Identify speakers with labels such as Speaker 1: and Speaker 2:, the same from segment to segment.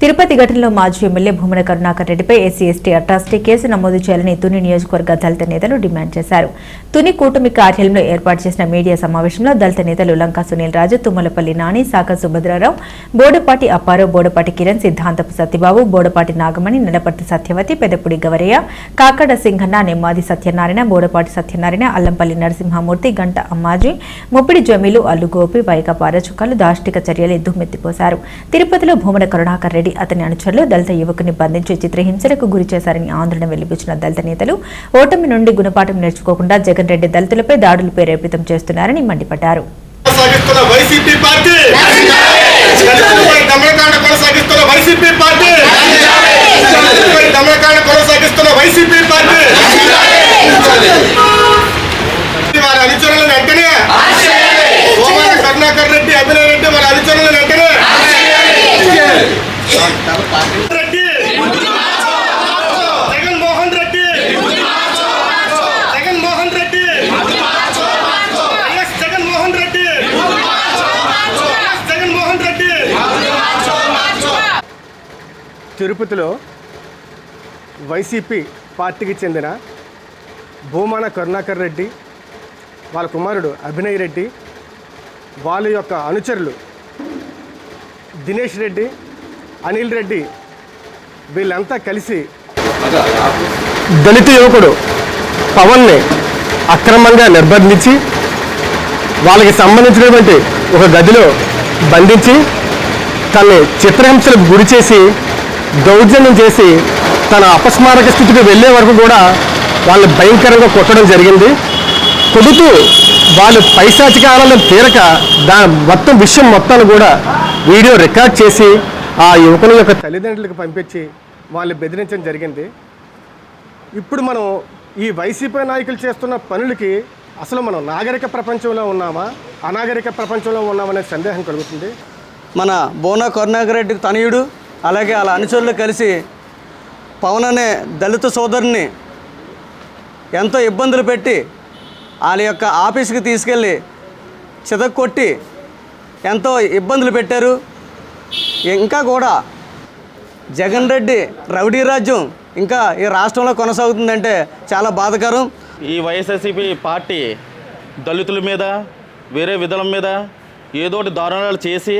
Speaker 1: Tirupati ఘటనలో మాజీ MLA Bhumana Karunakar రెడ్డిపై ఎస్సీ ఎస్టీ అట్రాసిటీ కేసు నమోదు చేయాలని తుని నియోజకవర్గ దళిత నేతలు డిమాండ్ చేశారు. తుని కూటమి కార్యాలయంలో ఏర్పాటు చేసిన మీడియా సమావేశంలో దళిత నేతలు లంకా సునీల్ రాజు తుమ్మలపల్లి నాని సాక సుభద్రారావు బోడపాటి అప్పారావు బోడపాటి కిరణ్ సిద్ధాంతపు సత్యబాబు బోడపాటి నాగమణి నిలపర్తి సత్యవతి పెదపుడి గవరయ్య కాకడ సింహన్న నెమ్మాది సత్యనారాయణ బోడపాటి సత్యనారాయణ అల్లంపల్లి నరసింహమూర్తి గంట అమ్మాజీ ముప్పిడి జమీలు అల్లుగోపి వైక పారచుక్కలు దాష్టిక చర్యలు దుమ్మెత్తిపోశారు తిరుపతిలో భూమన కరుణాకర్ రెడ్డి అతని అనుచరులు దళిత యువకుని బంధించి చిత్రహింసలకు గురి చేశారని ఆందోళన వెలిపించిన దళిత నేతలు ఓటమి నుండి గుణపాఠం నేర్చుకోకుండా జగన్ రెడ్డి దళితులపై దాడులు ప్రేరేపితం చేస్తున్నారని మండిపడ్డారు.
Speaker 2: కొనసాగిస్తున్న వైసీపీ పార్టీ దళితులపై దమనకాండ కొనసాగిస్తున్న వైసీపీ పార్టీ దళితులపై దమనకాండ కొనసాగిస్తున్న వైసీపీ పార్టీ వారి అనుచరులను వెంటనే సోమాన కరుణాకర్ రెడ్డి అభినయ్ రెడ్డి వారి అనుచరులను వెంటనే రెడ్డి జగన్మోహన్ రెడ్డి జగన్మోహన్ రెడ్డి వైఎస్ జగన్మోహన్ రెడ్డి వైఎస్ జగన్మోహన్ రెడ్డి
Speaker 3: తిరుపతిలో వైసీపీ పార్టీకి చెందిన భూమాన కరుణాకర్ రెడ్డి వాళ్ళ కుమారుడు అభినయ్ రెడ్డి వాళ్ళ యొక్క అనుచరులు దినేష్ రెడ్డి అనిల్ రెడ్డి వీళ్ళంతా కలిసి దళిత యువకుడు పవన్ని అక్రమంగా నిర్బంధించి వాళ్ళకి సంబంధించినటువంటి ఒక గదిలో బంధించి తనని చిత్రహింసలకు గురి చేసి దౌర్జన్యం చేసి తన అపస్మారక స్థితికి వెళ్ళే వరకు కూడా వాళ్ళని భయంకరంగా కొట్టడం జరిగింది. కొడుతూ వాళ్ళు పైశాచిక ఆనందం తీరక దా మొత్తం విషయం మొత్తాన్ని కూడా వీడియో రికార్డ్ చేసి ఆ యువకుల యొక్క తల్లిదండ్రులకు పంపించి వాళ్ళు బెదిరించడం జరిగింది. ఇప్పుడు మనం ఈ వైసీపీ నాయకులు చేస్తున్న పనులకి అసలు మనం నాగరిక ప్రపంచంలో ఉన్నామా? అనాగరిక ప్రపంచంలో ఉన్నామనే సందేహం కలుగుతుంది.
Speaker 4: మన బోనా కరుణాకర్ రెడ్డి తనయుడు. అలాగే వాళ్ళ అనుచరులు కలిసి పవన్ అనే దళిత సోదరుని ఎంతో ఇబ్బందులు పెట్టి వాళ్ళ యొక్క ఆఫీస్కి తీసుకెళ్ళి చితక్కొట్టి ఎంతో ఇబ్బందులు పెట్టారు. ఇంకా కూడా జగన్ రెడ్డి రౌడీ రాజ్యం ఇంకా ఈ రాష్ట్రంలో కొనసాగుతుందంటే చాలా బాధకరం.
Speaker 5: ఈ వైఎస్ఆర్సీపీ పార్టీ దళితుల మీద వేరే విధుల మీద ఏదోటి దారుణాలు చేసి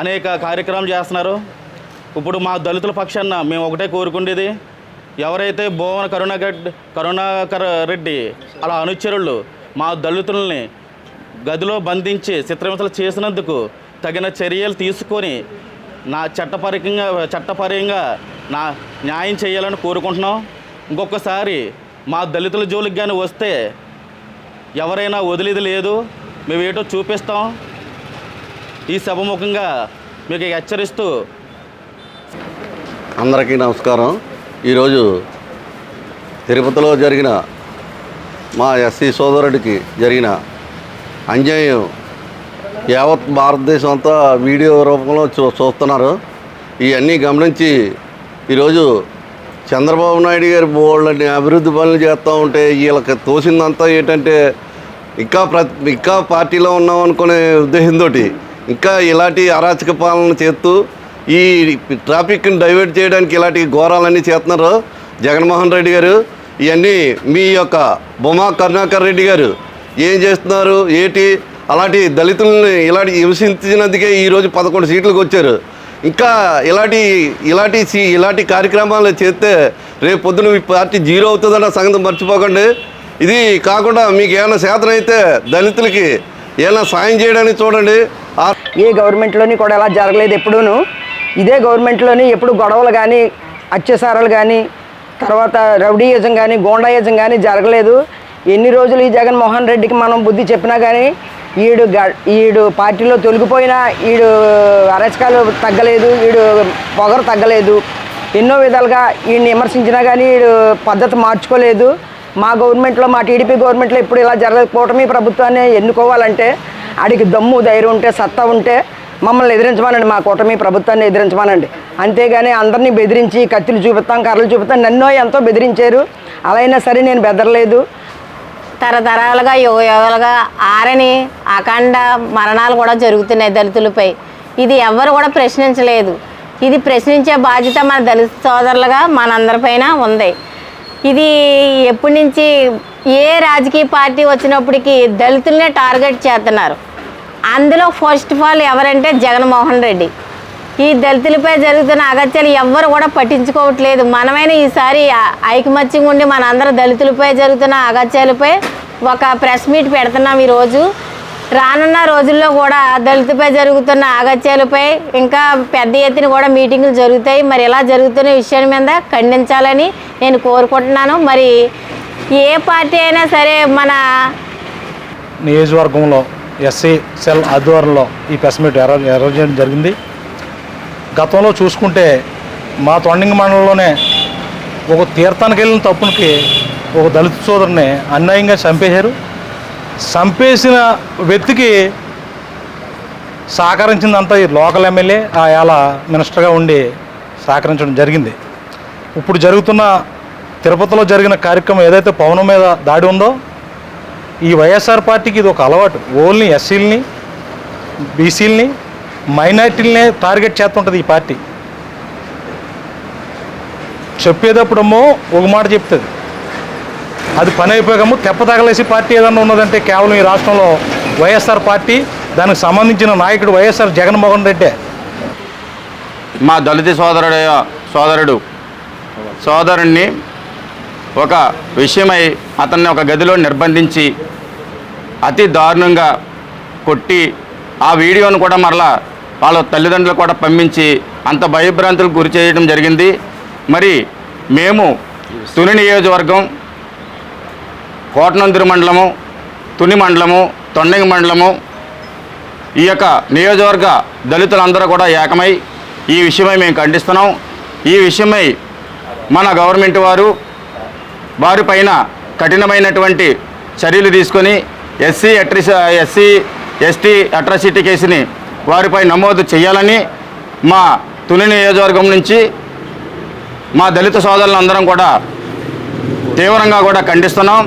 Speaker 5: అనేక కార్యక్రమాలు చేస్తున్నారు. ఇప్పుడు మా దళితుల పక్షాన మేము ఒకటే కోరుకుండేది ఎవరైతే భువన కరుణాకర్ కరుణాకర్ రెడ్డి అలా అనుచరులు మా దళితుల్ని గదిలో బంధించి చిత్రహింసలు చేసినందుకు తగిన చర్యలు తీసుకొని నా చట్టపరంగా చట్టపరంగా నా న్యాయం చేయాలని కోరుకుంటున్నాం. ఇంకొకసారి మా దళితుల జోలికి కానీ వస్తే ఎవరైనా వదిలేది లేదు. మేము ఏటో చూపిస్తాం. ఈ సభముఖంగా మీకు హెచ్చరిస్తూ
Speaker 6: అందరికీ నమస్కారం. ఈరోజు తిరుపతిలో జరిగిన మా ఎస్సీ సోదరుడికి జరిగిన అన్యాయం యావత్ భారతదేశం అంతా వీడియో రూపంలో చూ చూస్తున్నారు. ఇవన్నీ గమనించి ఈరోజు చంద్రబాబు నాయుడు గారి బోళ్ళని అభివృద్ధి పనులు చేస్తూ ఉంటే వీళ్ళకి తోసిందంతా ఏంటంటే ఇంకా ప్ర ఇంకా పార్టీలో ఉన్నాం అనుకునే ఉద్దేశంతో ఇంకా ఇలాంటి అరాచక పాలన చేస్తూ ఈ ట్రాఫిక్ని డైవర్ట్ చేయడానికి ఇలాంటి ఘోరాలన్నీ చేస్తున్నారు జగన్మోహన్ రెడ్డి గారు. ఇవన్నీ మీ యొక్క బొమ్మా కరుణాకర్ రెడ్డి గారు ఏం చేస్తున్నారు? ఏంటి? అలాంటి దళితుల్ని ఇలాంటి హింసించినందుకే ఈరోజు పదకొండు సీట్లకు వచ్చారు. ఇంకా ఇలాంటి ఇలాంటి సీ- ఇలాంటి కార్యక్రమాలు చేస్తే రేపు పొద్దున మీ పార్టీ జీరో అవుతుందన్న సంగతి మర్చిపోకండి. ఇది కాకుండా మీకు ఏమైనా శాతం అయితే దళితులకి ఏమైనా సాయం చేయడానికి చూడండి.
Speaker 7: ఏ గవర్నమెంట్లోని కూడా ఎలా జరగలేదు ఎప్పుడూను. ఇదే గవర్నమెంట్లోని ఎప్పుడు గొడవలు కానీ అత్యాచారాలు కానీ తర్వాత రౌడీయిజం కానీ గోండాయిజం కానీ జరగలేదు. ఎన్ని రోజులు ఈ జగన్మోహన్ రెడ్డికి మనం బుద్ధి చెప్పినా కానీ ఈడు గ- ఈడు పార్టీలో తొలగిపోయినా ఈడు అరచకాలు తగ్గలేదు ఈడు పొగరు తగ్గలేదు. ఎన్నో విధాలుగా ఈయన్ని విమర్శించినా కానీ ఈడు పద్ధతి మార్చుకోలేదు. మా గవర్నమెంట్లో మా టీడీపీ గవర్నమెంట్లో ఎప్పుడు ఇలా జరగదు కూటమి ప్రభుత్వాన్ని ఎన్నుకోవాలంటే ఆడికి దమ్ము ధైర్యం ఉంటే సత్తా ఉంటే మమ్మల్ని ఎదిరించమానండి. మా కూటమి ప్రభుత్వాన్ని ఎదిరించమానండి. అంతేగాని అందరినీ బెదిరించి కత్తులు చూపిస్తాం కర్రలు చూపిస్తాం నన్నో ఎంతో బెదిరించారు. అలా అయినా సరే నేను బెదరలేదు.
Speaker 8: తరతరాలుగా యుగ యుగాలుగా ఆరని అఖండ మరణాలు కూడా జరుగుతున్నాయి దళితులపై. ఇది ఎవరు కూడా ప్రశ్నించలేదు. ఇది ప్రశ్నించే బాధ్యత మన దళిత సోదరులుగా మనందరిపైన ఉంది. ఇది ఎప్పటి నుంచి ఏ రాజకీయ పార్టీ వచ్చినప్పటికీ దళితులనే టార్గెట్ చేస్తున్నారు. అందులో ఫస్ట్ ఆఫ్ ఆల్ ఎవరంటే జగన్మోహన్ రెడ్డి. ఈ దళితులపై జరుగుతున్న అగత్యాలు ఎవ్వరు కూడా పట్టించుకోవట్లేదు. మనమైనా ఈసారి ఐకమత్యం ఉండి మనందరూ దళితులపై జరుగుతున్న అగత్యాలపై ఒక ప్రెస్ మీట్ పెడుతున్నాం ఈరోజు. రానున్న రోజుల్లో కూడా దళితులపై జరుగుతున్న అగత్యాలపై ఇంకా పెద్ద ఎత్తున కూడా మీటింగులు జరుగుతాయి. మరి ఇలా జరుగుతున్న విషయం మీద ఖండించాలని నేను కోరుకుంటున్నాను. మరి ఏ పార్టీ అయినా సరే మన
Speaker 9: నియోజకవర్గంలో ఎస్సీ సెల్ ఆధ్వర్యంలో ఈ ప్రెస్ మీట్ ఏర్పాటు చేయడం జరిగింది. గతంలో చూసుకుంటే మా తొండింగ మండలంలోనే ఒక తీర్థానికి వెళ్ళిన తప్పునికి ఒక దళిత సోదరుని అన్యాయంగా చంపేశారు. చంపేసిన వ్యక్తికి సహకరించిందంతా ఈ లోకల్ ఎమ్మెల్యే ఆ ఏళ మినిస్టర్గా ఉండి సహకరించడం జరిగింది. ఇప్పుడు జరుగుతున్న తిరుపతిలో జరిగిన కార్యక్రమం ఏదైతే పవనం మీద దాడి ఉందో ఈ వైఎస్ఆర్ పార్టీకి ఇది ఒక అలవాటు. ఓన్లీ ఎస్సీలని బీసీలని మైనార్టీలనే టార్గెట్ చేస్తుంటుంది ఈ పార్టీ. చెప్పేటప్పుడేమో ఒక మాట చెప్తుంది. అది పని అయిపోయాము తెప్ప తగలేసి పార్టీ ఏదన్నా ఉన్నదంటే కేవలం ఈ రాష్ట్రంలో వైఎస్ఆర్ పార్టీ దానికి సంబంధించిన నాయకుడు వైఎస్ఆర్ జగన్మోహన్ రెడ్డే.
Speaker 5: మా దళిత సోదరుడు సోదరుడు. సోదరుణ్ణి ఒక విషయమై అతన్ని ఒక గదిలో నిర్బంధించి అతి దారుణంగా కొట్టి ఆ వీడియోను కూడా మరలా వాళ్ళ తల్లిదండ్రులు కూడా పంపించి అంత భయభ్రాంతులకు గురి చేయడం జరిగింది. మరి మేము తుని నియోజకవర్గం కోటనందురు మండలము తుని మండలము తొండంగి మండలము ఈ యొక్క నియోజకవర్గ దళితులందరూ కూడా ఏకమై ఈ విషయమై మేము ఖండిస్తున్నాం. ఈ విషయమై మన గవర్నమెంట్ వారు వారిపైన కఠినమైనటువంటి చర్యలు తీసుకొని ఎస్సీ అట్రిస ఎస్సీ ఎస్టీ అట్రాసిటీ కేసుని వారిపై నమోదు చేయాలని మా తుని నియోజకవర్గం నుంచి మా దళిత సోదరులందరం కూడా తీవ్రంగా కూడా ఖండిస్తున్నాం.